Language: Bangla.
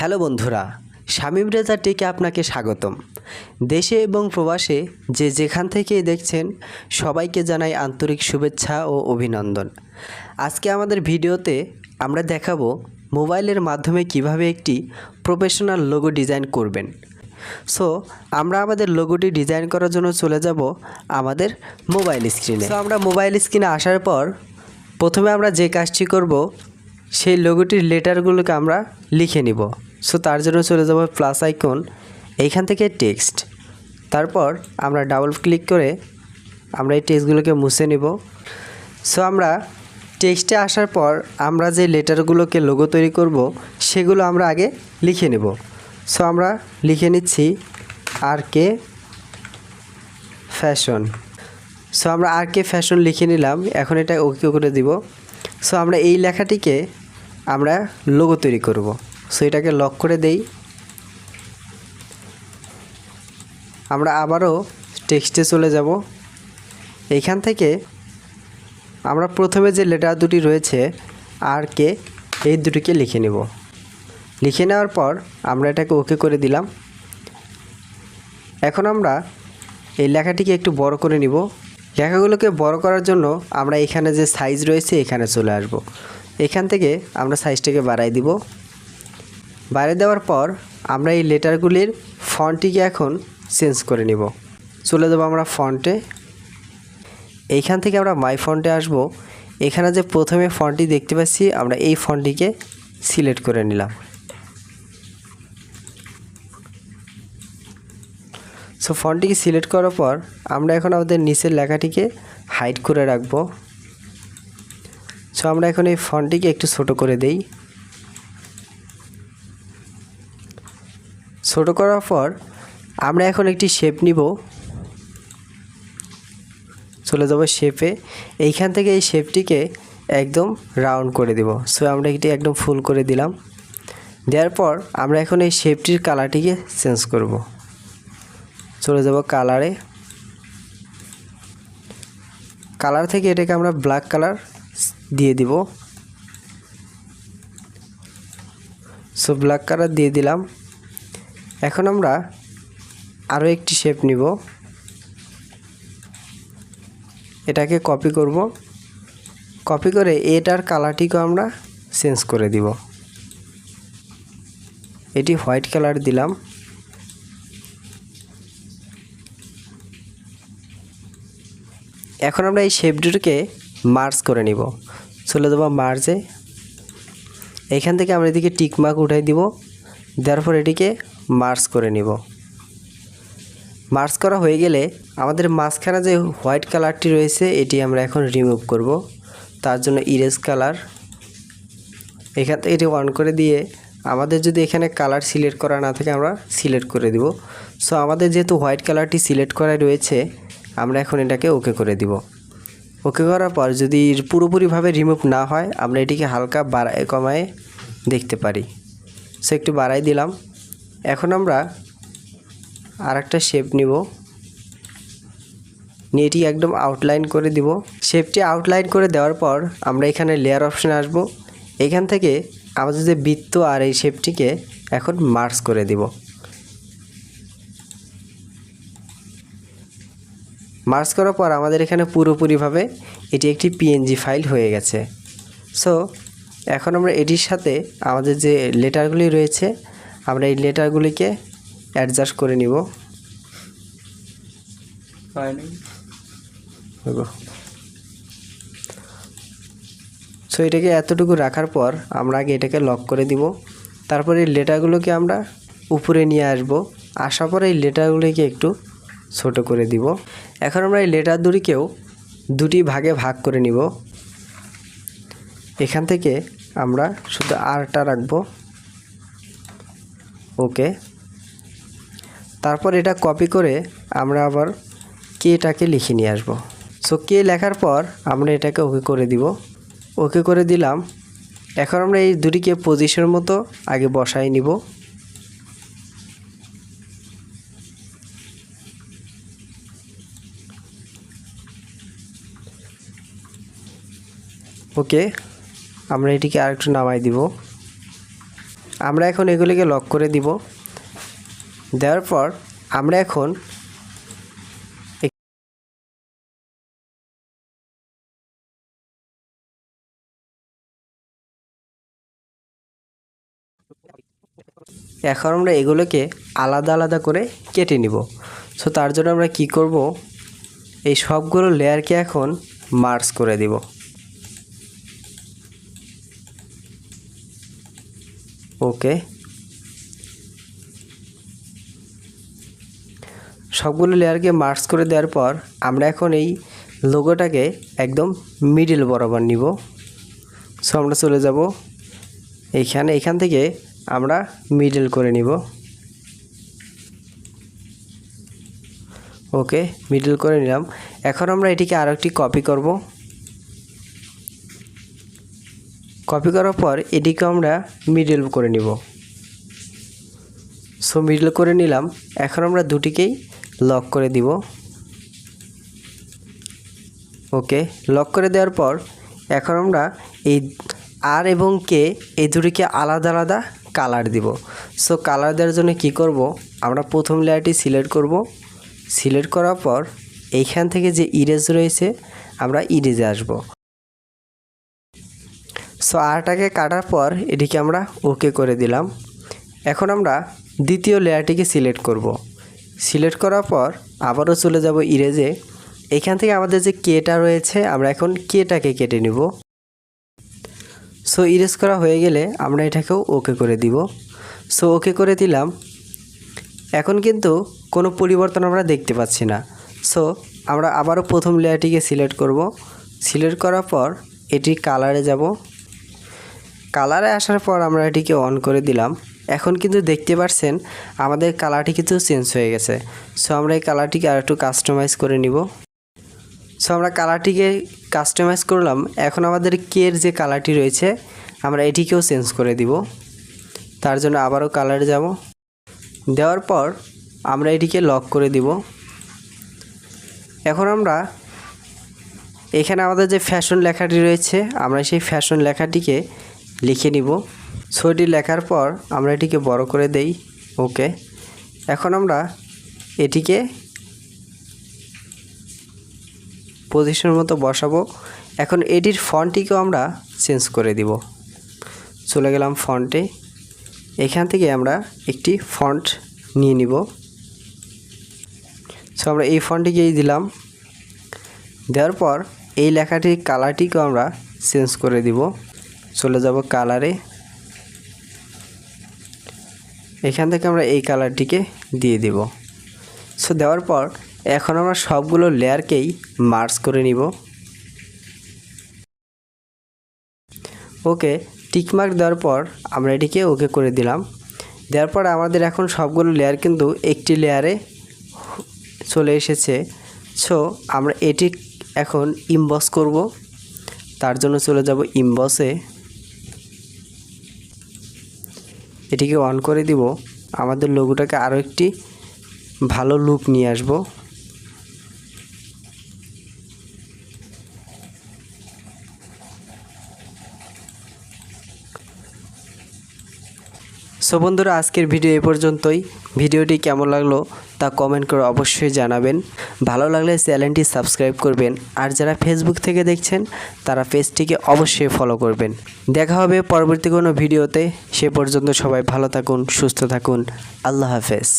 হ্যালো বন্ধুরা, শামীম রেজা টেকে আপনাকে স্বাগতম। দেশে এবং প্রবাসে যে যেখান থেকে দেখছেন, সবাইকে জানাই আন্তরিক শুভেচ্ছা ও অভিনন্দন। আজকে আমাদের ভিডিওতে আমরা দেখাবো মোবাইলের মাধ্যমে কীভাবে একটি প্রফেশনাল লোগো ডিজাইন করবেন। সো, আমরা আমাদের লোগোটি ডিজাইন করার জন্য চলে যাব আমাদের মোবাইল স্ক্রিনে। তো আমরা মোবাইল স্ক্রিনে আসার পর প্রথমে আমরা যে কাজটি করব, সেই লোগোটির লেটারগুলোকে আমরা লিখে নিব। সো তার জন্য চলে যাব প্লাস আইকন এইখান থেকে টেক্সট তারপর আমরা ডাবল ক্লিক করে আমরা এই টেক্সটগুলোকে মুছে নিব। সো আমরা টেক্সটে আসার পর আমরা যে লেটারগুলোকে লোগো তৈরি করব, সেগুলো আমরা আগে লিখে নেব। সো আমরা লিখে নিচ্ছি আর কে ফ্যাশন সো আমরা আর কে ফ্যাশন লিখে নিলাম, এখন এটা ওকে করে দিব। সো আমরা এই লেখাটিকে আমরা লোগো তৈরি করব। সো এটাকে লক করে দেই। আমরা আবারও টেক্সটে চলে যাব। এইখান থেকে আমরা প্রথমে যে লেটার দুটি রয়েছে আর কে এই দুটিকে লিখে নেব। লিখে নেওয়ার পর আমরা এটাকে ওকে করে দিলাম। এখন আমরা এই লেখাটিকে একটু বড় করে নিব। লেখাগুলোকে বড় করার জন্য আমরা এখানে যে সাইজ রয়েছে, এখানে চলে আসব। এখান থেকে আমরা সাইজটাকে বাড়াই দিব। বাড়িয়ে দেওয়ার পর আমরা এই লেটারগুলির ফন্টটিকে এখন চেঞ্জ করে নিব। চলে যাব আমরা ফন্টে। এইখান থেকে আমরা মাই ফন্টে আসব। এখানে যে প্রথমে ফন্টটি দেখতে পাচ্ছি, আমরা এই ফন্টটিকে সিলেক্ট করে নিলাম। সো ফন্টটিকে সিলেক্ট করার পর আমরা এখন আমাদের নিচের লেখাটিকে হাইড করে রাখব। সো আমরা এখন এই ফন্টটিকে একটু ছোট করে দেই। ছোট করার পর আমরা এখন একটি শেপ নিব। চলে যাব শেপে এইখান থেকে এই শেপটিকে একদম রাউন্ড করে দিব। সো আমরা এটি একদম ফুল করে দিলাম। দেওয়ার পর আমরা এখন এই শেপটির কালারটিকে চেঞ্জ করব। চলে যাব কালারে কালার থেকে এটাকে আমরা ব্ল্যাক কালার দিয়ে দিব। সো ব্ল্যাক কালার দিয়ে দিলাম। এখন আমরা আরও একটি শেপ নিব। এটাকে কপি করব। কপি করে এটার কালারটিকে আমরা চেঞ্জ করে দিব। এটি হোয়াইট কালার দিলাম। এখন আমরা এই শেপ দুটোকে মার্চ করে নিব। চলে দেবো মার্চে এখান থেকে আমরা এদিকে টিকমার্ক উঠাই দিব। দেওয়ার পর এটিকে মার্চ করে নিব। মার্চ করা হয়ে গেলে আমাদের মাঝখানে যে হোয়াইট কালারটি রয়েছে, এটি আমরা এখন রিমুভ করব। তার জন্য ইরেজ কালার। এখান থেকে এটি অন করে দিয়ে আমাদের যদি এখানে কালার সিলেক্ট করা না থাকে, আমরা সিলেক্ট করে দিব। সো, আমাদের যেহেতু হোয়াইট কালারটি সিলেক্ট করা রয়েছে, আমরা এখন এটাকে ওকে করে দিব। ওকে করার পর যদি পুরোপুরিভাবে রিমুভ না হয়, আমরা এটিকে হালকা বাড়ায় কমায় দেখতে পারি। সো, একটু বাড়াই দিলাম। এখন আমরা আর একটা শেপ নিব। নিয়ে এটি একদম আউটলাইন করে দিব। শেপটি আউটলাইন করে দেওয়ার পর আমরা এখানে লেয়ার অপশানে আসব। এখান থেকে আমাদের যে বৃত্ত আর এই শেপটিকে এখন মার্স করে দিব। মার্স করার পর আমাদের এখানে পুরোপুরিভাবে এটি একটি পিএনজি ফাইল হয়ে গেছে। সো এখন আমরা এটির সাথে আমাদের যে লেটারগুলি রয়েছে আমরা এই লেটারগুলিকে অ্যাডজাস্ট করে নিব। সো এটাকে এতটুকু রাখার পর আমরা আগে এটাকে লক করে দিব। তারপরে এই লেটারগুলোকে আমরা উপরে নিয়ে আসব। আসার পর এই লেটারগুলিকে একটু ছোট করে দিব। এখন আমরা এই লেটার দুটিকেও দুটি ভাগে ভাগ করে নিব। এখান থেকে আমরা শুধু আরটা রাখব। ওকে। তারপর এটা কপি করে আমরা আবার কেটাকে লিখে নিয়ে আসব। সো কে লেখার পর আমরা এটাকে ওকে করে দিব। ওকে করে দিলাম। এখন আমরা এই দুটিকে পজিশন মতো আগে বসাই নিব। ওকে, আমরা এটিকে আরেকটু নামাই দিব। আমরা এখন এগুলিকে লক করে দিব। দেওয়ার পর আমরা এখন এখন আমরা এগুলোকে আলাদা আলাদা করে কেটে নিব। সো তার জন্য আমরা কি করব? এই সবগুলো লেয়ারকে এখন মার্চ করে দিব। ওকে। সবগুলো লেয়ারকে মার্কস করে দেওয়ার পর আমরা এখন এই লোগোটাকে একদম মিডিল বরাবর নিব। সো আমরা চলে যাব। এইখানে এখান থেকে আমরা মিডল করে নিব। ওকে, মিডল করে নিলাম। এখন আমরা এটিকে আরও একটি কপি করব। কপি করার পর এটিকে আমরা মিডল করে নিব। সো মিডল করে নিলাম। এখন আমরা দুটিকেই লক করে দিব। ওকে লক করে দেওয়ার পর এখন আমরা এই আর এবং কে এই দুটিকে আলাদা আলাদা কালার দিব। সো কালার দেওয়ার জন্য কি করব? আমরা প্রথম লেয়ারটি সিলেক্ট করব। সিলেক্ট করার পর এইখান থেকে যে ইরেজ রয়েছে, আমরা ইরেজে আসব। সো আরটাকে কাটার পর এটিকে আমরা ওকে করে দিলাম। এখন আমরা দ্বিতীয় লেয়ারটিকে সিলেক্ট করব। সিলেক্ট করার পর আবারও চলে যাব ইরেজে। এখান থেকে আমাদের যে কেটা রয়েছে, আমরা এখন কেটাকে কেটে নিব। সো ইরেজ করা হয়ে গেলে আমরা এটাকেও ওকে করে দিব। সো ওকে করে দিলাম। এখন কিন্তু কোনো পরিবর্তন আমরা দেখতে পাচ্ছি না। সো আমরা আবারও প্রথম লেয়ারটিকে সিলেক্ট করব। সিলেক্ট করার পর এটি কালারে যাব। কালারে আসার পর আমরা এটিকে অন করে দিলাম। এখন কিন্তু দেখতে পাচ্ছেন আমাদের কালারটি কিন্তু চেঞ্জ হয়ে গেছে। সো আমরা এই কালারটিকে আর একটু কাস্টমাইজ করে নিব। সো আমরা কালারটিকে কাস্টমাইজ করলাম। এখন আমাদের কের যে কালারটি রয়েছে, আমরা এটিকেও চেঞ্জ করে দিব। তার জন্য আবারও কালারে যাব। দেওয়ার পর আমরা এটিকে লক করে দিব। এখন আমরা এখানে আমাদের যে ফ্যাশন লেখাটি রয়েছে, আমরা সেই ফ্যাশন লেখাটিকে লিখে নিব। ছয়টি লেখার পর আমরা এটিকে বড় করে দেই। ওকে এখন আমরা এটিকে পজিশন মতো বসাবো। এখন এটির ফন্টটিকেও আমরা চেঞ্জ করে দিব। চলে গেলাম ফন্টে। এখান থেকে আমরা একটি ফন্ট নিয়ে নিব। সো আমরা এই ফন্টটিকেই দিলাম। দেওয়ার পর এই লেখাটির কালারটিকেও আমরা চেঞ্জ করে দিব। চলে যাব কালারে এখান থেকে আমরা এই কালারটিকে দিয়ে দিব। সো দেওয়ার পর এখন আমরা সবগুলো লেয়ারকেই মার্চ করে নিব। ওকে টিকমার্ক দেওয়ার পর আমরা এটিকে ওকে করে দিলাম। দেওয়ার পর আমাদের এখন সবগুলো লেয়ার কিন্তু একটি লেয়ারে চলে এসেছে। সো আমরা এটি এখন ইমবস করব। তার জন্য চলে যাব ইমবসে এটিকে অন করে দিব। আমাদের লোগোটাকে আরও একটি ভালো লুক নিয়ে আসব। সো বন্ধুরা, আজকের ভিডিও এ পর্যন্তই। ভিডিওটি কেমন লাগল তা কমেন্ট করে অবশ্যই জানাবেন। ভালো লাগলে চ্যানেলটি সাবস্ক্রাইব করবেন। আর যারা ফেসবুক থেকে দেখছেন, তারা পেজটিকে অবশ্যই ফলো করবেন। দেখা হবে পরবর্তী কোনো ভিডিওতে। সে পর্যন্ত সবাই ভালো থাকুন, সুস্থ থাকুন। আল্লাহ হাফেজ।